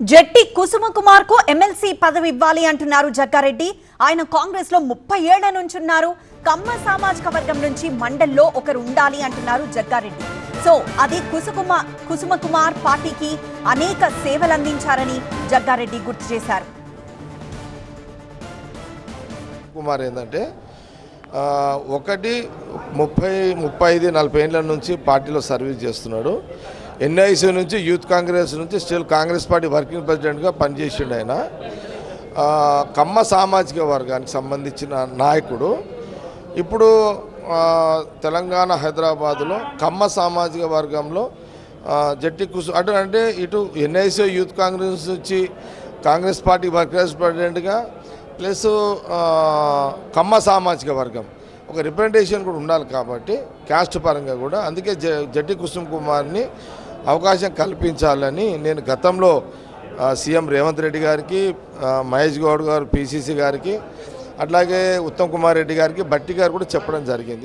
జట్టి కుసుమ కుమార్కు MLC పదవి ఇవ్వాలి అంటున్నారు జగ్గారెడ్డి. ఆయన కాంగ్రెస్లో ముప్పై ఏళ్ళ నుంచి ఉన్నారు కమ్మ సామాజిక వర్గం నుంచి మండల్లో ఒకరు ఉండాలి అంటున్నారు జగ్గారెడ్డి. సో అది కుసుకుమ కుసుమ కుమార్ పార్టీకి అనేక సేవలు అందించారని జగ్గారెడ్డి గుర్తు చేశారు. కుమార్ ఏంటంటే ఒకటి ముప్పై ముప్పై ఐదు నలభై ఏళ్ళ నుంచి పార్టీలో సర్వీస్ చేస్తున్నాడు. ఎన్ఐసి నుంచి యూత్ కాంగ్రెస్ నుంచి స్టిల్ కాంగ్రెస్ పార్టీ వర్కింగ్ ప్రెసిడెంట్గా పనిచేసిండు ఆయన. కమ్మ సామాజిక వర్గానికి సంబంధించిన నాయకుడు. ఇప్పుడు తెలంగాణ హైదరాబాదులో కమ్మ సామాజిక వర్గంలో జట్టి కుసు అటు అంటే ఇటు ఎన్ఐసి యూత్ కాంగ్రెస్ నుంచి కాంగ్రెస్ పార్టీ వర్కర్స్ ప్రెసిడెంట్గా ప్లస్ కమ్మ సామాజిక వర్గం. ఒక రిప్రజెంటేషన్ కూడా ఉండాలి కాబట్టి క్యాస్ట్ పరంగా కూడా. అందుకే జ జట్టి కుసుమ్ కుమార్ని అవకాశం కల్పించాలని నేను గతంలో సీఎం రేవంత్ రెడ్డి గారికి మహేష్ గౌడ్ గారు పిసిసి గారికి అట్లాగే ఉత్తమ్ కుమార్ రెడ్డి గారికి బట్టి గారు కూడా చెప్పడం జరిగింది.